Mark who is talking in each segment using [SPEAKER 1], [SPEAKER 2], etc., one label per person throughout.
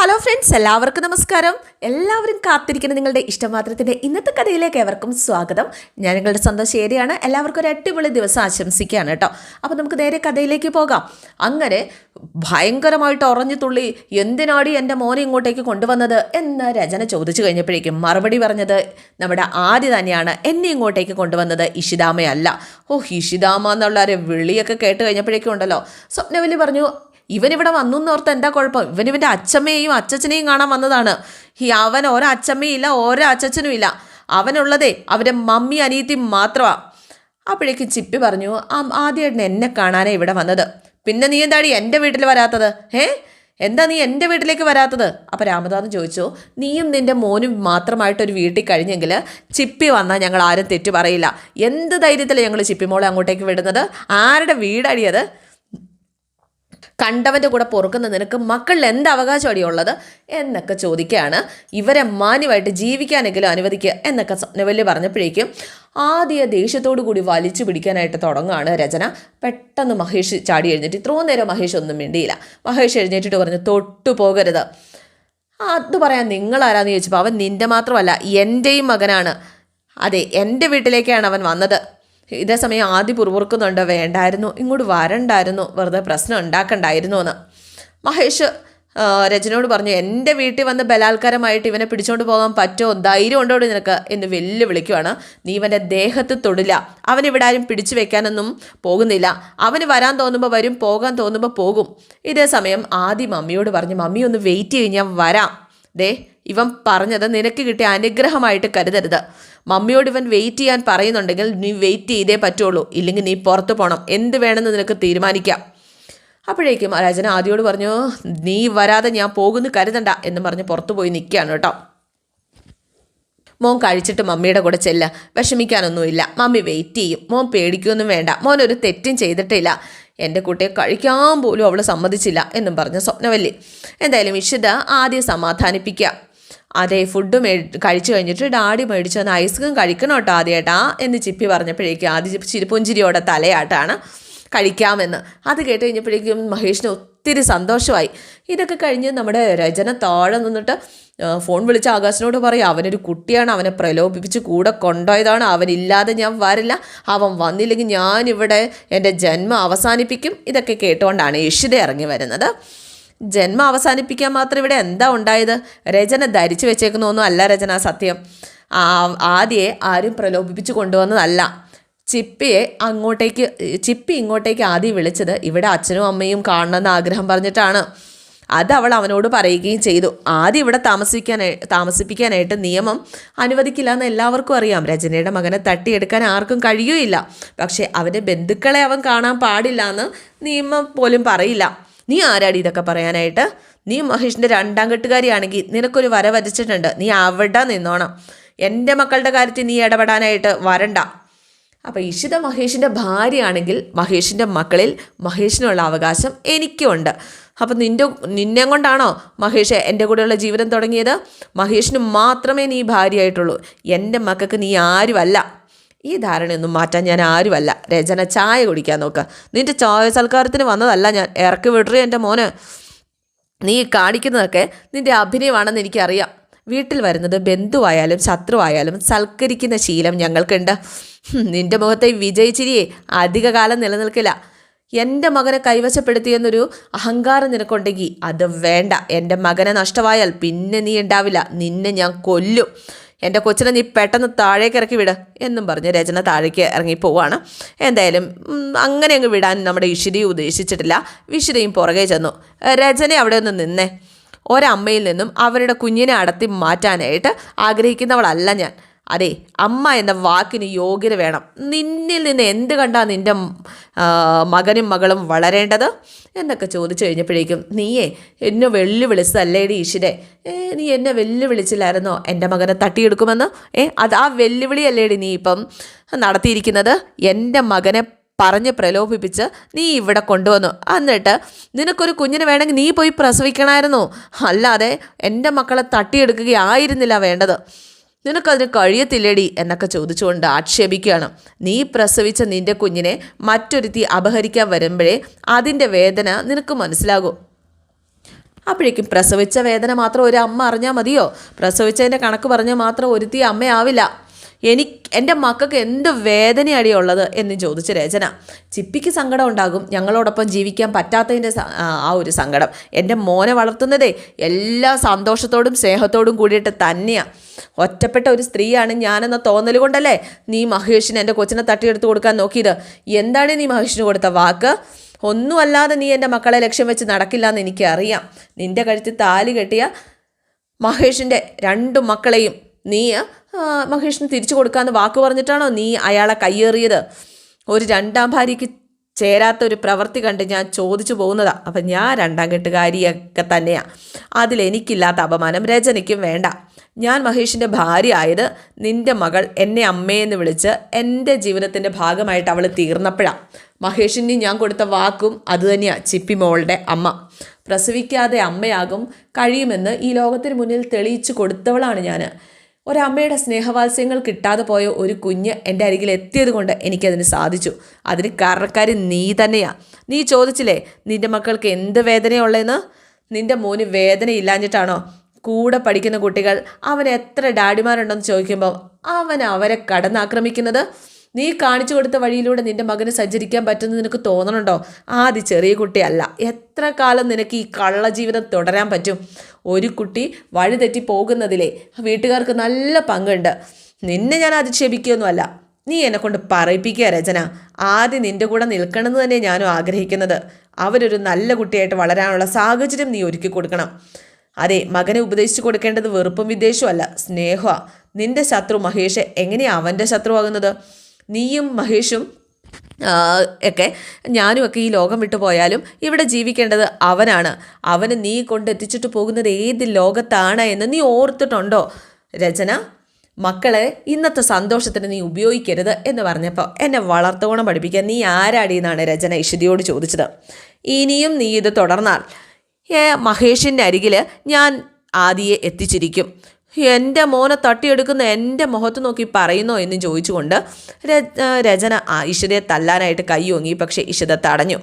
[SPEAKER 1] Hello friends എല്ലാവർക്കും നമസ്കാരം. എല്ലാവരും കാത്തിരിക്കുന്ന നിങ്ങളുടെ ഇഷ്ടമാത്രത്തിന്റെ ഇന്നത്തെ കഥയിലേക്ക് എവർക്കും സ്വാഗതം. ഞാൻ നിങ്ങളുടെ സ്വന്തം ശരിയാണ്. എല്ലാവർക്കും ഒരു അടിപൊളി ദിവസം ആശംസിക്കുകയാണ് കേട്ടോ. അപ്പോൾ നമുക്ക് നേരെ കഥയിലേക്ക് പോകാം. അങ്ങനെ ഭയങ്കരമായിട്ട് ഉറഞ്ഞു തുള്ളി എന്തിനാടി എന്റെ മോനെ ഇങ്ങോട്ടേക്ക് കൊണ്ടുവന്നത് എന്ന് രചന ചോദിച്ചു കഴിഞ്ഞപ്പോഴേക്കും മറുപടി പറഞ്ഞത് നമ്മുടെ ആദ്യ തന്നെയാണ്. എന്നെ ഇങ്ങോട്ടേക്ക് കൊണ്ടുവന്നത് ഇഷിതാമയല്ല. ഓ ഇഷിതാമ എന്നുള്ള ഒരു വിളിയൊക്കെ കേട്ട് കഴിഞ്ഞപ്പോഴേക്കും ഉണ്ടല്ലോ. സ്വപ്നവലി പറഞ്ഞു ഇവനിവിടെ വന്നു എന്നോർത്ത് എന്താ കുഴപ്പം? ഇവൻ ഇവന്റെ അച്ഛമ്മയെയും അച്ഛച്ചനെയും കാണാൻ വന്നതാണ്. ഈ അവൻ ഓരോ അച്ഛമ്മയില്ല ഇല്ല ഓരോ അച്ഛച്ചനും ഇല്ല അവനുള്ളതേ അവന്റെ മമ്മി അനിയത്തി മാത്രമാണ് അപ്പോഴേക്കും ചിപ്പി പറഞ്ഞു ആദ്യമായിട്ട് എന്നെ കാണാനേ ഇവിടെ വന്നത്. പിന്നെ നീ എന്താടി എന്റെ വീട്ടിൽ വരാത്തത്? ഏ എന്താ നീ എന്റെ വീട്ടിലേക്ക് വരാത്തത്? അപ്പോൾ രാമദാസ് ചോദിച്ചു നീയും നിന്റെ മോനും മാത്രമായിട്ടൊരു വീട്ടിൽ കഴിഞ്ഞെങ്കിൽ ചിപ്പി വന്നാൽ ഞങ്ങൾ ആരും തെറ്റു പറയില്ല. എന്ത് ധൈര്യത്തിലാണ് ഞങ്ങൾ ചിപ്പി മോളെ അങ്ങോട്ടേക്ക് വിടുന്നത്? ആരുടെ വീടടിയത് കണ്ടവന്റെ കൂടെ പൊറുക്കുന്ന നിനക്ക് മക്കളിൽ എന്ത് അവകാശം ഉള്ളത് എന്നൊക്കെ ചോദിക്കുകയാണ്. ഇവരെ മാന്യമായിട്ട് ജീവിക്കാനെങ്കിലും അനുവദിക്കുക എന്നൊക്കെ സ്വപ്നവല്ലി പറഞ്ഞപ്പോഴേക്കും ആദ്യ ദേഷ്യത്തോടു കൂടി വലിച്ചു പിടിക്കാനായിട്ട് തുടങ്ങുകയാണ് രചന. പെട്ടെന്ന് മഹേഷ് ചാടി എഴുന്നേറ്റ്. ഇത്രയും നേരം മഹേഷ് ഒന്നും മിണ്ടിയില്ല. മഹേഷ് എഴുന്നേറ്റിട്ട് പറഞ്ഞു തൊട്ടു പോകരുത്. അത് പറയാൻ നിങ്ങളാരാന്ന് ചോദിച്ചപ്പോൾ അവൻ നിന്റെ മാത്രമല്ല എന്റെയും മകനാണ്. അതെ എന്റെ വീട്ടിലേക്കാണ് അവൻ വന്നത്. ഇതേ സമയം ആദ്യ പുറപുറുക്കുന്നുണ്ട് വേണ്ടായിരുന്നു ഇങ്ങോട്ട് വരണ്ടായിരുന്നു വെറുതെ പ്രശ്നം ഉണ്ടാക്കണ്ടായിരുന്നു എന്ന് മഹേഷ് രജനോട് പറഞ്ഞു എന്റെ വീട്ടിൽ വന്ന് ബലാത്കാരമായിട്ട് ഇവനെ പിടിച്ചോണ്ട് പോകാൻ പറ്റുമോ ധൈര്യം ഉണ്ടോ നിനക്ക്? എന്ന് വെല്ലുവിളിക്കുവാണ്. നീ ഇവന്റെ ദേഹത്ത് തൊടില്ല. അവൻ ഇവിടെ ആരും പിടിച്ചു വെക്കാനൊന്നും പോകുന്നില്ല. അവന് വരാൻ തോന്നുമ്പോൾ വരും പോകാൻ തോന്നുമ്പോൾ പോകും. ഇതേ സമയം ആദ്യം മമ്മിയോട് പറഞ്ഞു മമ്മി ഒന്ന് വെയിറ്റ് ചെയ്യും ഞാൻ വരാം. ദേ ഇവൻ പറഞ്ഞത് നിനക്ക് കിട്ടിയ അനുഗ്രഹമായിട്ട് കരുതരുത്. മമ്മിയോട് ഇവൻ വെയിറ്റ് ചെയ്യാൻ പറയുന്നുണ്ടെങ്കിൽ നീ വെയിറ്റ് ചെയ്തേ പറ്റുള്ളൂ. ഇല്ലെങ്കിൽ നീ പുറത്ത് പോകണം എന്ത് വേണമെന്ന് നിനക്ക് തീരുമാനിക്കാം. അപ്പോഴേക്കും രാജൻ ആദ്യോട് പറഞ്ഞു നീ വരാതെ ഞാൻ പോകുന്നു കരുതണ്ട എന്ന് പറഞ്ഞ് പുറത്തു പോയി നിൽക്കുകയാണ് കേട്ടോ. മോൻ കഴിച്ചിട്ട് മമ്മിയുടെ കൂടെ ചെല്ല. വിഷമിക്കാനൊന്നുമില്ല. മമ്മി വെയിറ്റ് ചെയ്യും. മോൻ പേടിക്കൊന്നും വേണ്ട. മോൻ ഒരു തെറ്റും ചെയ്തിട്ടില്ല. എന്റെ കുട്ടിയെ കഴിക്കാൻ പോലും അവൾ സമ്മതിച്ചില്ല എന്നും പറഞ്ഞ സ്വപ്നവല്ലി. എന്തായാലും ഇഷിത ആദ്യം സമാധാനിപ്പിക്കുക. അതെ ഫുഡ് മേ കഴിച്ചു കഴിഞ്ഞിട്ട് ഡാഡി മേടിച്ചു വന്ന് ഐസ്ക്രീം കഴിക്കണം കേട്ടോ ആദ്യമായിട്ടാ എന്ന് ചിപ്പി പറഞ്ഞപ്പോഴേക്കും ആദ്യ ചിരിപ്പുഞ്ചിരിയോടെ തലയാട്ടാണ്. കഴിക്കാമെന്ന് അത് കേട്ട് കഴിഞ്ഞപ്പോഴേക്കും മഹേഷിന് ഒത്തിരി സന്തോഷമായി. ഇതൊക്കെ കഴിഞ്ഞ് നമ്മുടെ രചന താഴെ നിന്നിട്ട് ഫോൺ വിളിച്ച ആകാശിനോട് പറയും അവനൊരു കുട്ടിയാണ് അവനെ പ്രലോഭിപ്പിച്ച് കൂടെ കൊണ്ടുപോയതാണ് അവനില്ലാതെ ഞാൻ വരില്ല അവൻ വന്നില്ലെങ്കിൽ ഞാനിവിടെ എന്റെ ജന്മം അവസാനിപ്പിക്കും ഇതൊക്കെ കേട്ടുകൊണ്ടാണ് യഷിത ഇറങ്ങി വരുന്നത്. ജന്മം അവസാനിപ്പിക്കാൻ മാത്രം ഇവിടെ എന്താ ഉണ്ടായത്? രചന ധരിച്ചു വെച്ചേക്കുന്നൊന്നും അല്ല രചന സത്യം. ആദ്യേ ആരും പ്രലോഭിപ്പിച്ച് കൊണ്ടുവന്നതല്ല. ചിപ്പിയെ അങ്ങോട്ടേക്ക് ചിപ്പി ഇങ്ങോട്ടേക്ക് ആദ്യം വിളിച്ചത് ഇവിടെ അച്ഛനും അമ്മയും കാണണമെന്ന് ആഗ്രഹം പറഞ്ഞിട്ടാണ്. അത് അവൾ അവനോട് പറയുകയും ചെയ്തു. ആദ്യം ഇവിടെ താമസിക്കാനായി താമസിപ്പിക്കാനായിട്ട് നിയമം അനുവദിക്കില്ല എന്ന് എല്ലാവർക്കും അറിയാം. രചനയുടെ മകനെ തട്ടിയെടുക്കാൻ ആർക്കും കഴിയുകയില്ല. പക്ഷേ അവന്റെ ബന്ധുക്കളെ അവൻ കാണാൻ പാടില്ല എന്ന് നിയമം പോലും പറയില്ല. നീ ആരാടി ഇതൊക്കെ പറയാനായിട്ട്? നീ മഹേഷിന്റെ രണ്ടാം കെട്ടുകാരിയാണെങ്കിൽ നിനക്കൊരു വര വരച്ചിട്ടുണ്ട്. നീ അവിടെ നിന്നോണം. എന്റെ മക്കളുടെ കാര്യത്തിൽ നീ ഇടപെടാനായിട്ട് വരണ്ട. അപ്പോൾ ഇഷിത മഹേഷിന്റെ ഭാര്യയാണെങ്കിൽ മഹേഷിന്റെ മക്കളിൽ മഹേഷിനുള്ള അവകാശം എനിക്കുണ്ട്. അപ്പം നിന്റെ നിന്നെ കൊണ്ടാണോ മഹേഷ് എന്റെ കൂടെയുള്ള ജീവിതം തുടങ്ങിയത്? മഹേഷിന് മാത്രമേ നീ ഭാര്യയായിട്ടുള്ളൂ. എന്റെ മക്കൾക്ക് നീ ആരുമല്ല. ഈ ധാരണയൊന്നും മാറ്റാൻ ഞാൻ ആരുമല്ല. രചന ചായ കുടിക്കാൻ നോക്കുക നിന്റെ ചായ സൽക്കാരത്തിന് വന്നതല്ല ഞാൻ. ഇറക്കി വിടറി എന്റെ മോന്. നീ കാണിക്കുന്നതൊക്കെ നിന്റെ അഭിനയമാണെന്ന് എനിക്കറിയാം. വീട്ടിൽ വരുന്നത് ബന്ധുവായാലും ശത്രുവായാലും സൽക്കരിക്കുന്ന ശീലം ഞങ്ങൾക്കുണ്ട്. നിന്റെ മുഖത്തെ വിജയിച്ചിരിയെ അധികകാലം നിലനിൽക്കില്ല. എന്റെ മകനെ കൈവശപ്പെടുത്തിയെന്നൊരു അഹങ്കാരം നിനക്കുണ്ടെങ്കിൽ അത് വേണ്ട. എന്റെ മകനെ നഷ്ടമായാൽ പിന്നെ നീ ഉണ്ടാവില്ല. നിന്നെ ഞാൻ കൊല്ലും. എന്റെ കൊച്ചിനെ നീ പെട്ടെന്ന് താഴേക്ക് ഇറക്കി വിട് എന്നും പറഞ്ഞ് രചന താഴേക്ക് ഇറങ്ങി പോവാണ്. എന്തായാലും അങ്ങനെ അങ്ങ് വിടാൻ നമ്മുടെ ഇഷിരി ഉദ്ദേശിച്ചിട്ടില്ല. വിഷിരയും പുറകെ ചെന്നു. രചന അവിടെ ഒന്ന് നിന്നേ. ഒരമ്മയിൽ നിന്നും അവരുടെ കുഞ്ഞിനെ അടത്തി മാറ്റാനായിട്ട് ആഗ്രഹിക്കുന്നവളല്ല ഞാൻ. അതെ അമ്മ എന്ന വാക്കിന് യോഗ്യത വേണം. നിന്നിൽ നിന്ന് എന്ത് കണ്ടാ നിന്റെ മകനും മകളും വളരേണ്ടത്? എന്നൊക്കെ ചോദിച്ചു കഴിഞ്ഞപ്പോഴേക്കും നീയേ എന്നെ വെല്ലുവിളിച്ചതല്ലേടി ഈശ്വരെ ഏ നീ എന്നെ വെല്ലുവിളിച്ചില്ലായിരുന്നോ? എന്റെ മകനെ തട്ടിയെടുക്കുമെന്ന്? ഏ അത് ആ വെല്ലുവിളിയല്ലേടി നീ ഇപ്പം നടത്തിയിരിക്കുന്നത്? എന്റെ മകനെ പറഞ്ഞ് പ്രലോഭിപ്പിച്ച് നീ ഇവിടെ കൊണ്ടുവന്നു. എന്നിട്ട് നിനക്കൊരു കുഞ്ഞിനെ വേണമെങ്കിൽ നീ പോയി പ്രസവിക്കണമായിരുന്നു. അല്ലാതെ എന്റെ മക്കളെ തട്ടിയെടുക്കുകയായിരുന്നില്ല വേണ്ടത്. നിനക്കതിന് കഴിയത്തില്ലടി എന്നൊക്കെ ചോദിച്ചുകൊണ്ട് ആക്ഷേപിക്കുകയാണ്. നീ പ്രസവിച്ച നിന്റെ കുഞ്ഞിനെ മറ്റൊരുത്തി അപഹരിക്കാൻ വരുമ്പോഴേ അതിന്റെ വേദന നിനക്ക് മനസ്സിലാകും. അപ്പോഴേക്കും പ്രസവിച്ച വേദന മാത്രം ഒരു അമ്മ അറിഞ്ഞാൽ മതിയോ? പ്രസവിച്ചതിന്റെ കണക്ക് പറഞ്ഞാൽ മാത്രം ഒരുത്തി അമ്മയാവില്ല. എനിക്ക് എന്റെ മക്കൾക്ക് എന്ത് വേദനയടി ഉള്ളത് എന്ന് ചോദിച്ച രചന. ചിപ്പിക്ക് സങ്കടം ഉണ്ടാകും. ഞങ്ങളോടൊപ്പം ജീവിക്കാൻ പറ്റാത്തതിന്റെ ആ ഒരു സങ്കടം. എന്റെ മോനെ വളർത്തുന്നതേ എല്ലാ സന്തോഷത്തോടും സ്നേഹത്തോടും കൂടിയിട്ട് തന്നെയാണ് ഒറ്റപ്പെട്ട ഒരു സ്ത്രീയാണ് ഞാനെന്ന തോന്നൽ കൊണ്ടല്ലേ നീ മഹേഷിന് എന്റെ കൊച്ചിനെ തട്ടിയെടുത്ത് കൊടുക്കാൻ നോക്കിയത്? എന്താണ് നീ മഹേഷിന് കൊടുത്ത വാക്ക്? ഒന്നുമല്ലാതെ നീ എന്റെ മക്കളെ ലക്ഷ്യം വെച്ച് നടക്കില്ല എന്ന് എനിക്കറിയാം. നിന്റെ കഴുത്തിൽ താലി കെട്ടിയ മഹേഷിന്റെ രണ്ടു മക്കളെയും നീ മഹേഷിന് തിരിച്ചു കൊടുക്കാമെന്ന് വാക്ക് പറഞ്ഞിട്ടാണോ നീ അയാളെ കയ്യേറിയത്? ഒരു രണ്ടാം ഭാര്യയ്ക്ക് ചേരാത്ത ഒരു പ്രവൃത്തി കണ്ട് ഞാൻ ചോദിച്ചു പോകുന്നതാ. അപ്പം ഞാൻ രണ്ടാം കെട്ടുകാരിയൊക്കെ തന്നെയാണ് അതിലെനിക്കില്ലാത്ത അപമാനം രചനയ്ക്കും വേണ്ട. ഞാൻ മഹേഷിന്റെ ഭാര്യ ആയത് നിന്റെ മകൾ എന്നെ അമ്മയെന്ന് വിളിച്ച് എന്റെ ജീവിതത്തിന്റെ ഭാഗമായിട്ട് അവൾ തീർന്നപ്പോഴാണ് മഹേഷിന് ഞാൻ കൊടുത്ത വാക്കും അതുതന്നെയാണ് ചിപ്പി മോളുടെ അമ്മ. പ്രസവിക്കാതെ അമ്മയാകും കഴിയുമെന്ന് ഈ ലോകത്തിന് മുന്നിൽ തെളിയിച്ചു കൊടുത്തവളാണ് ഞാൻ ഒരമ്മയുടെ സ്നേഹവാത്സ്യങ്ങൾ കിട്ടാതെ പോയ ഒരു കുഞ്ഞ് എന്റെ അരികിൽ എത്തിയത് കൊണ്ട് എനിക്കതിന് സാധിച്ചു. അതിന് കാരണക്കാരി നീ തന്നെയാ. നീ ചോദിച്ചില്ലേ നിന്റെ മക്കൾക്ക് എന്ത് വേദനയുള്ളതെന്ന്? നിന്റെ മോന് വേദനയില്ലാഞ്ഞിട്ടാണോ? കൂടെ പഠിക്കുന്ന കുട്ടികൾ അവൻ എത്ര ഡാഡിമാരുണ്ടെന്ന് ചോദിക്കുമ്പോൾ അവൻ അവരെ കടന്നാക്രമിക്കുന്നത്? നീ കാണിച്ചു കൊടുത്ത വഴിയിലൂടെ നിന്റെ മകന് സഞ്ചരിക്കാൻ പറ്റുമെന്ന് നിനക്ക് തോന്നണുണ്ടോ? ആദ്യ ചെറിയ കുട്ടിയല്ല. എത്ര കാലം നിനക്ക് ഈ കള്ള ജീവിതം തുടരാൻ പറ്റും? ഒരു കുട്ടി വഴിതെറ്റി പോകുന്നതിലെ വീട്ടുകാർക്ക് നല്ല പങ്കുണ്ട്. നിന്നെ ഞാൻ അധിക്ഷേപിക്കുകയൊന്നുമല്ല. നീ എന്നെ കൊണ്ട് പറയിപ്പിക്കുക രചന. ആദ്യം നിന്റെ കൂടെ നിൽക്കണമെന്ന് തന്നെ ഞാനും ആഗ്രഹിക്കുന്നത്. അവരൊരു നല്ല കുട്ടിയായിട്ട് വളരാനുള്ള സാഹചര്യം നീ ഒരുക്കി കൊടുക്കണം. അതെ മകനെ ഉപദേശിച്ചു കൊടുക്കേണ്ടത് വെറുപ്പും വിദ്വേഷമല്ല സ്നേഹമാണ് നിന്റെ ശത്രു മഹേഷ് എങ്ങനെയാണ് അവന്റെ ശത്രുവാകുന്നത്? നീയും മഹേഷും ഒക്കെ ഞാനും ഒക്കെ ഈ ലോകം വിട്ടു പോയാലും ഇവിടെ ജീവിക്കേണ്ടത് അവനാണ്. അവന് നീ കൊണ്ടെത്തിച്ചിട്ട് പോകുന്നത് ഏത് ലോകത്താണ് എന്ന് നീ ഓർത്തിട്ടുണ്ടോ? രചന മക്കളെ ഇന്നത്തെ സന്തോഷത്തിന് നീ ഉപയോഗിക്കരുത് എന്ന് പറഞ്ഞപ്പോൾ എന്നെ വളർത്തുകോണം പഠിപ്പിക്കാൻ നീ ആരാടി എന്നാണ് രചന ഇഷിതിയോട് ചോദിച്ചത്. ഇനിയും നീ ഇത് തുടർന്നാൽ. മഹേഷിന്റെ അരികിൽ ഞാൻ ആദിയെ എത്തിച്ചിരിക്കും. എന്റെ മോനെ തട്ടിയെടുക്കുന്ന എന്റെ മുഖത്ത് നോക്കി പറയുന്നോ എന്ന് ചോദിച്ചുകൊണ്ട് രചന ആ ഇഷിതയെ തല്ലാനായിട്ട് കൈ ഓങ്ങി. പക്ഷേ ഇഷിത തടഞ്ഞു.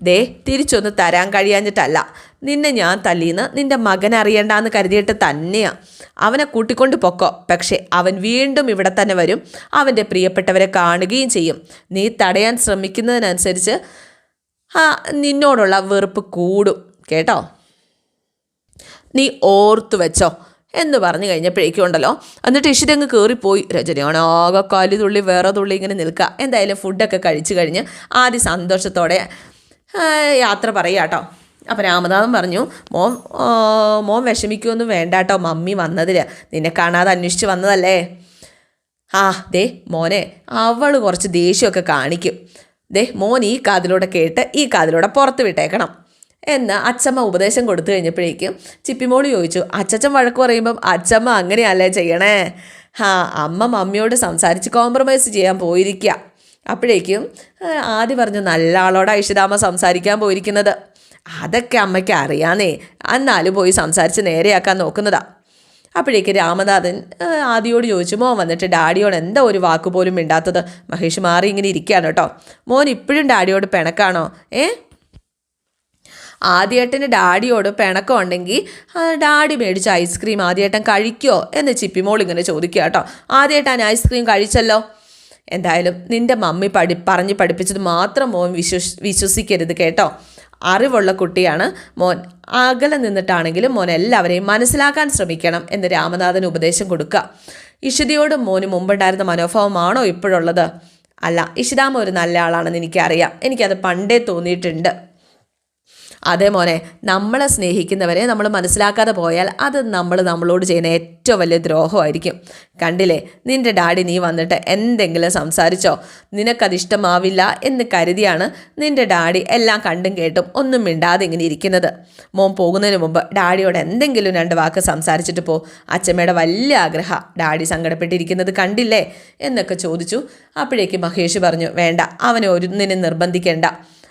[SPEAKER 1] ദേ തിരിച്ചൊന്ന് തരാൻ കഴിയാഞ്ഞിട്ടല്ല. നിന്നെ ഞാൻ തല്ലിന്ന് നിന്റെ മകൻ അറിയണ്ടെന്ന് കരുതിയിട്ട് തന്നെയാ. അവനെ കൂട്ടിക്കൊണ്ട് പൊക്കോ. പക്ഷേ അവൻ വീണ്ടും ഇവിടെ തന്നെ വരും. അവന്റെ പ്രിയപ്പെട്ടവരെ കാണുകയും ചെയ്യും. നീ തടയാൻ ശ്രമിക്കുന്നതിനനുസരിച്ച് ആ നിന്നോടുള്ള വെറുപ്പ് കൂടും. കേട്ടോ? നീ ഓർത്തു വെച്ചോ. എന്ന് പറഞ്ഞു കഴിഞ്ഞപ്പോഴേക്കും ഉണ്ടല്ലോ. എന്നിട്ട് ഇഷിത അങ്ങ് കയറിപ്പോയി രജനിയാണ് ആകെ കാലി തുള്ളി വേറെ തുള്ളി ഇങ്ങനെ നിൽക്കുക എന്തായാലും ഫുഡൊക്കെ കഴിച്ചു കഴിഞ്ഞ് ആദ്യ സന്തോഷത്തോടെ യാത്ര പറയുക കേട്ടോ. അപ്പം രാമനാഥൻ പറഞ്ഞു മോൻ മോൻ വിഷമിക്കുമൊന്നും വേണ്ട കേട്ടോ. മമ്മി വന്നതിൽ നിന്നെ കാണാതെ അന്വേഷിച്ച് വന്നതല്ലേ? ആ ദേ മോനെ അവൾ കുറച്ച് ദേഷ്യമൊക്കെ കാണിക്കും. ദേ മോൻ ഈ കാതിലൂടെ കേട്ട് ഈ കാതിലൂടെ പുറത്ത് വിട്ടേക്കണം. എന്ന് അച്ചമ്മ ഉപദേശം കൊടുത്തു കഴിഞ്ഞപ്പോഴേക്കും ചിപ്പിമോൾ ചോദിച്ചു അച്ചച്ചൻ വഴക്ക് പറയുമ്പം അച്ചമ്മ അങ്ങനെയല്ലേ ചെയ്യണേ? ഹാ അമ്മ മമ്മിയോട് സംസാരിച്ച് കോംപ്രമൈസ് ചെയ്യാൻ പോയിരിക്കുക അപ്പോഴേക്കും ആദ്യം പറഞ്ഞു നല്ല ആളോട് ഐഷിതാമ്മ സംസാരിക്കാൻ പോയിരിക്കുന്നത്. അതൊക്കെ അമ്മയ്ക്ക് അറിയാന്നേ എന്നാലും പോയി സംസാരിച്ച് നേരെയാക്കാൻ നോക്കുന്നതാ. അപ്പോഴേക്ക് രാമനാഥൻ ആദിയോട് ചോദിച്ചു മോൻ വന്നിട്ട് ഡാഡിയോട് എന്താ ഒരു വാക്ക് പോലും മിണ്ടാത്തത്? മഹേഷ് മാറി ഇങ്ങനെ ഇരിക്കുകയാണ് കേട്ടോ. മോൻ ഇപ്പോഴും ഡാഡിയോട് പിണക്കാണോ? ഏ? ആദ്യേട്ടന് ഡാഡിയോട് പിണക്കം ഉണ്ടെങ്കിൽ ഡാഡി മേടിച്ച ഐസ്ക്രീം ആദ്യേട്ടൻ കഴിക്കോ? എന്ന് ചിപ്പിമോൾ ഇങ്ങനെ ചോദിക്കുക കേട്ടോ. ആദ്യേട്ടൻ ഐസ്ക്രീം കഴിച്ചല്ലോ? എന്തായാലും നിന്റെ മമ്മി പഠി പറഞ്ഞ് പഠിപ്പിച്ചത് മാത്രം മോൻ വിശ്വസ് വിശ്വസിക്കരുത് കേട്ടോ. അറിവുള്ള കുട്ടിയാണ് മോൻ. അകലെ നിന്നിട്ടാണെങ്കിലും മോൻ എല്ലാവരെയും മനസ്സിലാക്കാൻ ശ്രമിക്കണം എന്ന് രാമനാഥൻ ഉപദേശം കൊടുക്കുക. ഇഷിതയോട് മോന് മുമ്പുണ്ടായിരുന്ന മനോഭാവമാണോ ഇപ്പോഴുള്ളത്? അല്ല ഇഷിതാമ്മ ഒരു നല്ല ആളാണെന്ന് എനിക്കറിയാം. എനിക്കത് പണ്ടേ തോന്നിയിട്ടുണ്ട്. അതെ മോനെ നമ്മളെ സ്നേഹിക്കുന്നവരെ നമ്മൾ മനസ്സിലാക്കാതെ പോയാൽ അത് നമ്മൾ നമ്മളോട് ചെയ്യുന്ന ഏറ്റവും വലിയ ദ്രോഹമായിരിക്കും. കണ്ടില്ലേ? നിന്റെ ഡാഡി നീ വന്നിട്ട് എന്തെങ്കിലും സംസാരിച്ചോ? നിനക്കത് ഇഷ്ടമാവില്ല എന്ന് കരുതിയാണ് നിന്റെ ഡാഡി എല്ലാം കണ്ടും കേട്ടും ഒന്നും മിണ്ടാതെ ഇങ്ങനെ ഇരിക്കുന്നത്. മോൻ പോകുന്നതിന് മുമ്പ് ഡാഡിയോട് എന്തെങ്കിലും രണ്ട് വാക്ക് സംസാരിച്ചിട്ട് പോ. അച്ഛമ്മയുടെ വലിയ ആഗ്രഹം ഡാഡി സങ്കടപ്പെട്ടിരിക്കുന്നത് കണ്ടില്ലേ? എന്നൊക്കെ ചോദിച്ചു. അപ്പോഴേക്ക് മഹേഷ് പറഞ്ഞു വേണ്ട അവനെ ഒന്നിനും നിർബന്ധിക്കേണ്ട.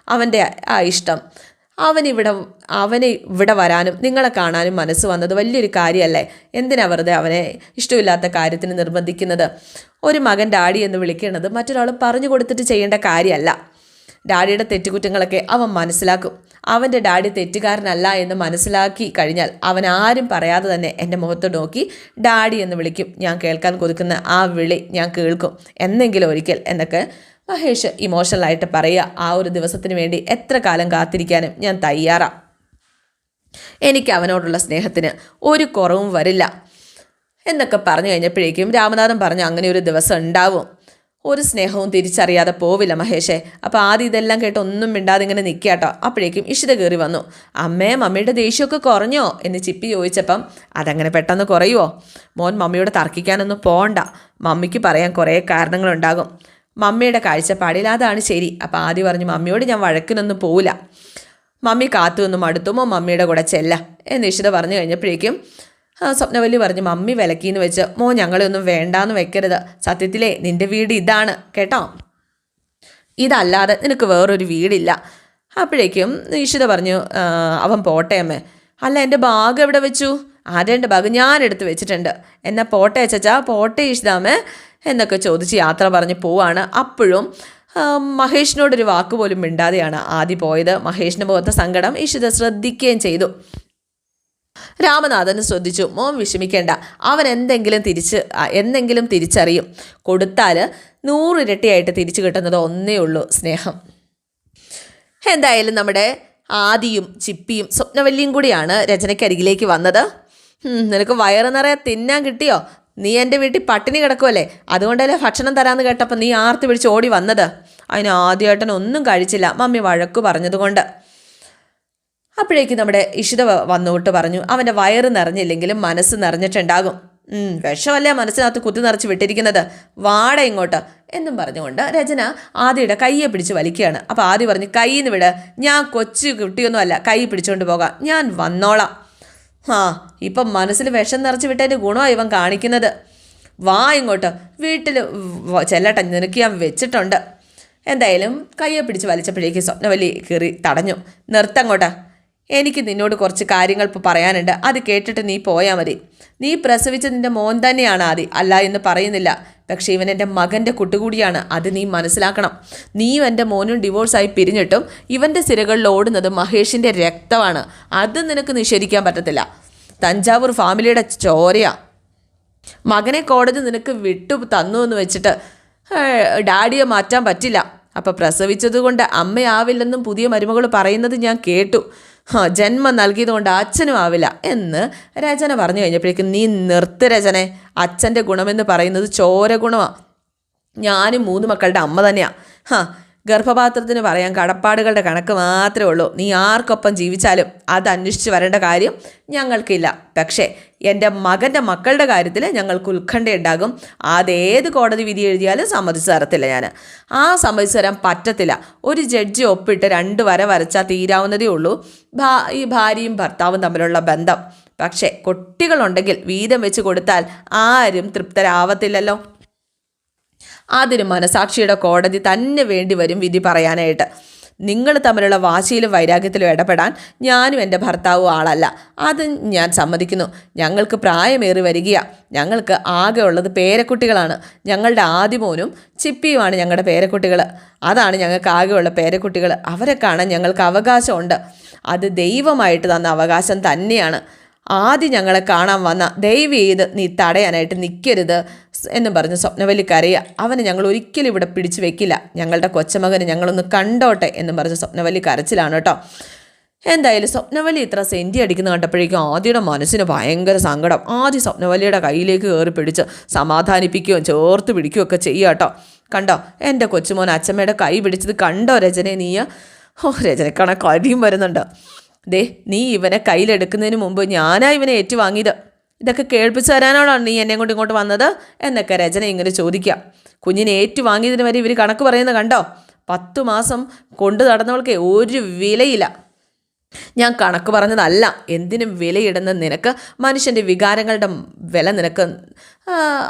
[SPEAKER 1] അവന്റെ ആ ഇഷ്ടം അവനിവിടെ അവന് ഇവിടെ വരാനും നിങ്ങളെ കാണാനും മനസ്സ് വന്നത് വലിയൊരു കാര്യമല്ലേ? എന്തിനാ വെറുതെ അവനെ ഇഷ്ടമില്ലാത്ത കാര്യത്തിന് നിർബന്ധിക്കുന്നത്? ഒരു മകൻ ഡാഡി എന്ന് വിളിക്കുന്നത് മറ്റൊരാൾ പറഞ്ഞു കൊടുത്തിട്ട് ചെയ്യേണ്ട കാര്യമല്ല. ഡാഡിയുടെ തെറ്റുകുറ്റങ്ങളൊക്കെ അവൻ മനസ്സിലാക്കും. അവന്റെ ഡാഡി തെറ്റുകാരനല്ല എന്ന് മനസ്സിലാക്കി കഴിഞ്ഞാൽ അവൻ ആരും പറയാതെ തന്നെ എന്റെ മുഖത്ത് നോക്കി ഡാഡി എന്ന് വിളിക്കും. ഞാൻ കേൾക്കാൻ കൊതുക്കുന്ന ആ വിളി ഞാൻ കേൾക്കും. എന്നെങ്കിലും ഒരിക്കൽ എന്നൊക്കെ മഹേഷ് ഇമോഷണലായിട്ട് പറയുക ആ ഒരു ദിവസത്തിന് വേണ്ടി എത്ര കാലം കാത്തിരിക്കാനും ഞാൻ തയ്യാറാണ് എനിക്ക് അവനോടുള്ള സ്നേഹത്തിന് ഒരു കുറവും വരില്ല. എന്നൊക്കെ പറഞ്ഞു കഴിഞ്ഞപ്പോഴേക്കും രാമനാഥൻ പറഞ്ഞു അങ്ങനെ ഒരു ദിവസം ഉണ്ടാവും. ഒരു സ്നേഹവും തിരിച്ചറിയാതെ പോവില്ല മഹേഷേ. അപ്പോൾ ആദ്യം ഇതെല്ലാം കേട്ട് ഒന്നും മിണ്ടാതെ ഇങ്ങനെ നിൽക്കാട്ടോ അപ്പോഴേക്കും ഇഷിത കയറി വന്നു അമ്മേ മമ്മിയുടെ ദേഷ്യമൊക്കെ കുറഞ്ഞോ? എന്ന് ചിപ്പി ചോദിച്ചപ്പം അതങ്ങനെ പെട്ടെന്ന് കുറയുമോ മോൻ മമ്മിയോട് തർക്കിക്കാനൊന്നും പോകണ്ട മമ്മിക്ക് പറയാൻ കുറേ കാരണങ്ങളുണ്ടാകും. മമ്മിയുടെ കാഴ്ചപ്പാടിൽ അതാണ് ശരി. അപ്പോൾ ആദ്യം പറഞ്ഞു മമ്മിയോട് ഞാൻ വഴക്കിനൊന്നും പോവില്ല. മമ്മി കാത്തു നിന്നും അടുത്തുമോ? മമ്മിയുടെ കൂടെ ചെല്ല. എന്ന് ഇഷിത പറഞ്ഞു കഴിഞ്ഞപ്പോഴേക്കും സ്വപ്നവല്ലി പറഞ്ഞു മമ്മി വിലക്കിന്ന് വെച്ച് മോ ഞങ്ങളെ ഒന്നും വേണ്ടാന്ന് വെക്കരുത്. സത്യത്തിലേ നിന്റെ വീട് ഇതാണ്. കേട്ടോ? ഇതല്ലാതെ നിനക്ക് വേറൊരു വീടില്ല. അപ്പോഴേക്കും ഇഷിത പറഞ്ഞു അവൻ പോട്ടെ അമ്മേ. അല്ല എന്റെ ബാഗ് എവിടെ വെച്ചു? ആരുടെ ബാഗ് ഞാൻ എടുത്ത് വെച്ചിട്ടുണ്ട്. എന്നാ പോട്ടെ ചച്ചാ പോട്ടെ ഇഷിതാമേ എന്നൊക്കെ ചോദിച്ച് യാത്ര പറഞ്ഞ് പോവാണ്. അപ്പോഴും മഹേഷിനോടൊരു വാക്ക് പോലും മിണ്ടാതെയാണ് ആദ്യം പോയത്. മഹേഷിന് പോകത്ത സങ്കടം ഇഷിത ശ്രദ്ധിക്കുകയും ചെയ്തു. രാമനാഥന് ശ്രദ്ധിച്ചു. മോൻ വിഷമിക്കേണ്ട. അവൻ എന്തെങ്കിലും തിരിച്ച് എന്തെങ്കിലും തിരിച്ചറിയും. കൊടുത്താൽ നൂറിരട്ടിയായിട്ട് തിരിച്ചു കിട്ടുന്നത് ഒന്നേ ഉള്ളൂ സ്നേഹം. എന്തായാലും നമ്മുടെ ആദിയും ചിപ്പിയും സ്വപ്നവല്ലിയും കൂടിയാണ് രചനയ്ക്കരികിലേക്ക് വന്നത്. നിനക്ക് വയറ് നിറയെ തിന്നാൻ കിട്ടിയോ? നീ എന്റെ വീട്ടിൽ പട്ടിണി കിടക്കുമല്ലേ അതുകൊണ്ടല്ലേ ഭക്ഷണം തരാമെന്ന് കേട്ടപ്പോൾ നീ ആർത്തി പിടിച്ച് ഓടി വന്നത്? അതിന് ആദ്യമായിട്ടൻ ഒന്നും കഴിച്ചില്ല. മമ്മി വഴക്കു പറഞ്ഞതുകൊണ്ട്. അപ്പോഴേക്കും നമ്മുടെ ഇഷിത വന്നുകൊണ്ട് പറഞ്ഞു അവന്റെ വയറ് നിറഞ്ഞില്ലെങ്കിലും മനസ്സ് നിറഞ്ഞിട്ടുണ്ടാകും. വിഷമല്ലേ മനസ്സിനകത്ത് കുത്തി നിറച്ച് വിട്ടിരിക്കുന്നത്? വാട ഇങ്ങോട്ട്. എന്നും പറഞ്ഞുകൊണ്ട് രചന ആദിയുടെ കയ്യെ പിടിച്ച് വലിക്കുകയാണ്. അപ്പോൾ ആദ്യ പറഞ്ഞു കൈന്ന് വിട്. ഞാൻ കൊച്ചു കുട്ടിയൊന്നുമല്ല. കൈ പിടിച്ചുകൊണ്ട് പോകാം. ഞാൻ വന്നോളാം. ആ ഇപ്പം മനസ്സിൽ വിഷം നിറച്ച് വിട്ടതിന്റെ ഗുണമാണ് ഇവൻ കാണിക്കുന്നത്. വാ ഇങ്ങോട്ട്. വീട്ടിൽ ചെല്ലട്ട നിനക്ക് ഞാൻ വെച്ചിട്ടുണ്ട്. എന്തായാലും കയ്യെ പിടിച്ച് വലിച്ചപ്പോഴേക്ക് സ്വപ്നവലി കയറി തടഞ്ഞു. നിർത്തങ്ങോട്ട്. എനിക്ക് നിന്നോട് കുറച്ച് കാര്യങ്ങൾ ഇപ്പോൾ പറയാനുണ്ട്. അത് കേട്ടിട്ട് നീ പോയാൽ മതി. നീ പ്രസവിച്ച നിന്റെ മോൻ തന്നെയാണ് ആദി. അല്ല എന്ന് പറയുന്നില്ല. പക്ഷേ ഇവൻ എന്റെ മകന്റെ കുട്ടുകൂടിയാണ്. അത് നീ മനസ്സിലാക്കണം. നീയും എന്റെ മോനും ഡിവോഴ്സായി പിരിഞ്ഞിട്ടും ഇവന്റെ സിരകളിൽ ഓടുന്നത് മഹേഷിന്റെ രക്തമാണ്. അത് നിനക്ക് നിഷേധിക്കാൻ പറ്റത്തില്ല. തഞ്ചാവൂർ ഫാമിലിയുടെ ചോരയാണ് മകനെ കോടതി നിനക്ക് വിട്ടു തന്നു എന്ന് വെച്ചിട്ട് ഡാഡിയെ മാറ്റാൻ പറ്റില്ല. അപ്പം പ്രസവിച്ചതുകൊണ്ട് അമ്മയാവില്ലെന്നും പുതിയ മരുമകൾ പറയുന്നത് ഞാൻ കേട്ടു. ജന്മം നൽകിയതുകൊണ്ട് അച്ഛനും ആവില്ല എന്ന് രചന പറഞ്ഞു കഴിഞ്ഞപ്പോഴേക്കും നീ നിർത്ത് രചനെ. അച്ഛന്റെ ഗുണമെന്ന് പറയുന്നത് ചോര ഗുണമാണ് ഞാനും മൂന്ന് മക്കളുടെ അമ്മ തന്നെയാണ് ഹാ ഗർഭപാത്രത്തിന് പറയാൻ കടപ്പാടുകളുടെ കണക്ക് മാത്രമേ ഉള്ളൂ. നീ ആർക്കൊപ്പം ജീവിച്ചാലും അത് അന്വേഷിച്ച് വരേണ്ട കാര്യം ഞങ്ങൾക്കില്ല. പക്ഷേ എന്റെ മകന്റെ മക്കളുടെ കാര്യത്തിൽ ഞങ്ങൾക്ക് ഉത്കണ്ഠയുണ്ടാകും അതേത് കോടതി വിധി എഴുതിയാലും സമ്മതിച്ചു തരത്തില്ല ഞാൻ. ആ സമ്മതിച്ചു തരാൻ പറ്റത്തില്ല. ഒരു ജഡ്ജി ഒപ്പിട്ട് രണ്ട് വര വരച്ചാൽ തീരാവുന്നതേ ഉള്ളൂ. ഈ ഭാര്യയും ഭർത്താവും തമ്മിലുള്ള ബന്ധം. പക്ഷേ കുട്ടികളുണ്ടെങ്കിൽ വീതം വെച്ച് കൊടുത്താൽ ആരും തൃപ്തരാവത്തില്ലല്ലോ. അതിന് മനസാക്ഷിയുടെ കോടതി തന്നെ വേണ്ടി വരും വിധി പറയാനായിട്ട്. നിങ്ങൾ തമ്മിലുള്ള വാശിയിലും വൈരാഗ്യത്തിലും ഇടപെടാൻ ഞാനും എന്റെ ഭർത്താവും ആളല്ല. അത് ഞാൻ സമ്മതിക്കുന്നു. ഞങ്ങൾക്ക് പ്രായമേറി വരികയാണ് ഞങ്ങൾക്ക് ആകെ ഉള്ളത് പേരക്കുട്ടികളാണ്. ഞങ്ങളുടെ ആദിമോനും ചിപ്പിയുമാണ് ഞങ്ങളുടെ പേരക്കുട്ടികൾ. അതാണ് ഞങ്ങൾക്ക് ആകെയുള്ള പേരക്കുട്ടികൾ. അവരെ കാണാൻ ഞങ്ങൾക്ക് അവകാശമുണ്ട്. അത് ദൈവമായിട്ട് തന്ന അവകാശം തന്നെയാണ്. ആദ്യം ഞങ്ങളെ കാണാൻ വന്ന ദയവ് ചെയ്ത് നീ തടയാനായിട്ട് നിൽക്കരുത് എന്ന് പറഞ്ഞ് സ്വപ്നവല്ലി കരയുക അവനെ ഞങ്ങൾ ഒരിക്കലും ഇവിടെ പിടിച്ചു വെക്കില്ല. ഞങ്ങളുടെ കൊച്ചമകന് ഞങ്ങളൊന്ന് കണ്ടോട്ടെ എന്ന് പറഞ്ഞ് സ്വപ്നവല്ലി കരച്ചിലാണ് കേട്ടോ. എന്തായാലും സ്വപ്നവല്ലി ഇത്ര സെന്റി അടിക്കുന്ന കണ്ടപ്പോഴേക്കും ആദ്യയുടെ മനസ്സിന് ഭയങ്കര സങ്കടം. ആദ്യം സ്വപ്നവല്ലിയുടെ കയ്യിലേക്ക് കയറി പിടിച്ച് സമാധാനിപ്പിക്കുകയും ചേർത്ത് പിടിക്കുകയും ഒക്കെ ചെയ്യുക കേട്ടോ. കണ്ടോ എന്റെ കൊച്ചുമോൻ അച്ഛമ്മയുടെ കൈ പിടിച്ചത് കണ്ടോ രചന നീയ? ഓ രചനക്കാണെ കരിയും വരുന്നുണ്ട്. ദേ നീ ഇവനെ കയ്യിലെടുക്കുന്നതിന് മുമ്പ് ഞാനാ ഇവനെ ഏറ്റുവാങ്ങിയത്. ഇതൊക്കെ കേൾപ്പിച്ചു തരാനാണോ നീ എന്നെ കൊണ്ട് ഇങ്ങോട്ട് വന്നത്? എന്നൊക്കെ രചന ഇങ്ങനെ ചോദിക്കാം കുഞ്ഞിനെ ഏറ്റുവാങ്ങിയതിന് വരെ ഇവർ കണക്ക് പറയുന്നത് കണ്ടോ? പത്തു മാസം കൊണ്ടു നടന്നവൾക്ക് ഒരു വിലയില്ല. ഞാൻ കണക്ക് പറഞ്ഞതല്ല. എന്തിനും വിലയിടുന്ന നിനക്ക് മനുഷ്യന്റെ വികാരങ്ങളുടെ വില നിനക്ക്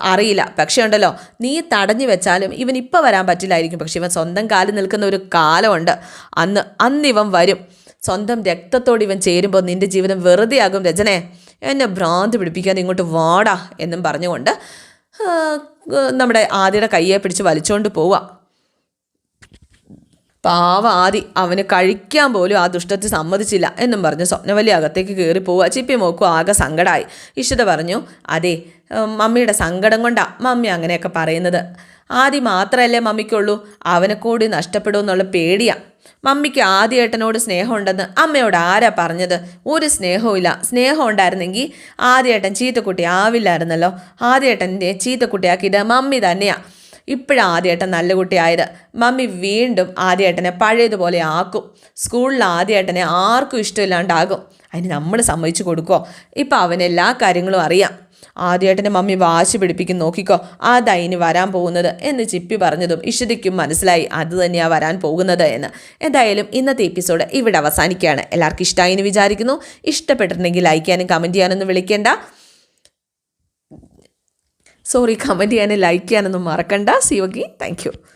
[SPEAKER 1] അറിയില്ല. പക്ഷേ ഉണ്ടല്ലോ നീ തടഞ്ഞു വെച്ചാലും ഇവൻ ഇപ്പോൾ വരാൻ പറ്റില്ലായിരിക്കും. പക്ഷെ ഇവൻ സ്വന്തം കാലിൽ നിൽക്കുന്ന ഒരു കാലമുണ്ട്. അന്ന് അന്ന് ഇവൻ വരും. സ്വന്തം രക്തത്തോട് ഇവൻ ചേരുമ്പോൾ നിന്റെ ജീവിതം വെറുതെയാകും രചനെ എന്നെ ഭ്രാന്ത് പിടിപ്പിക്കാതെ ഇങ്ങോട്ട് വാടാ എന്നും പറഞ്ഞുകൊണ്ട് നമ്മുടെ ആദിയുടെ കയ്യെ പിടിച്ച് വലിച്ചുകൊണ്ട് പോവുക. പാവ ആദി അവന് കഴിക്കാൻ പോലും ആ ദുഷ്ടത്തിൽ സമ്മതിച്ചില്ല എന്നും പറഞ്ഞു സ്വപ്നവല്ലി അകത്തേക്ക് കയറി പോവുക. ചിപ്പി മോക്കും ആകെ സങ്കടമായി ഇഷിത പറഞ്ഞു അതെ മമ്മിയുടെ സങ്കടം കൊണ്ടാ മമ്മി അങ്ങനെയൊക്കെ പറയുന്നത്. ആദി മാത്രമല്ലേ മമ്മിക്കുള്ളൂ. അവനെ കൂടി നഷ്ടപ്പെടുമെന്നുള്ള പേടിയാ. മമ്മിക്ക് ആദ്യേട്ടനോട് സ്നേഹമുണ്ടെന്ന് അമ്മയോട് ആരാ പറഞ്ഞത്? ഒരു സ്നേഹവും ഇല്ല സ്നേഹം ഉണ്ടായിരുന്നെങ്കിൽ ആദ്യേട്ടൻ ചീത്തക്കുട്ടി ആവില്ലായിരുന്നല്ലോ. ആദ്യേട്ടന്റെ ചീത്തക്കുട്ടിയാക്കിയത് മമ്മി തന്നെയാ. ഇപ്പോഴാണ് ആദ്യേട്ടൻ നല്ല കുട്ടിയായത്. മമ്മി വീണ്ടും ആദ്യേട്ടനെ പഴയതുപോലെ ആക്കും. സ്കൂളിൽ ആദ്യേട്ടനെ ആർക്കും ഇഷ്ടമില്ലാണ്ടാകും. അതിന് നമ്മൾ സമ്മതിച്ചു കൊടുക്കുമോ ഇപ്പം അവനെല്ലാ കാര്യങ്ങളും അറിയാം. ആദ്യേട്ടനെ മമ്മി വാശി പിടിപ്പിക്കും നോക്കിക്കോ ആ ഇനി വരാൻ പോകുന്നത് എന്ന് ചിപ്പി പറഞ്ഞതും ഇഷിതയ്ക്കും മനസ്സിലായി അത് തന്നെയാണ് വരാൻ പോകുന്നത് എന്ന്. എന്തായാലും ഇന്നത്തെ എപ്പിസോഡ് ഇവിടെ അവസാനിക്കുകയാണ്. എല്ലാവർക്കും ഇഷ്ടമായി എന്ന് വിചാരിക്കുന്നു. ഇഷ്ടപ്പെട്ടിട്ടുണ്ടെങ്കിൽ ലൈക്ക് ചെയ്യാനും കമന്റ് ചെയ്യാനൊന്നും വിളിക്കേണ്ട. സോറി കമന്റ് ചെയ്യാനും ലൈക്ക് ചെയ്യാനൊന്നും മറക്കണ്ട. സിയോഗി താങ്ക്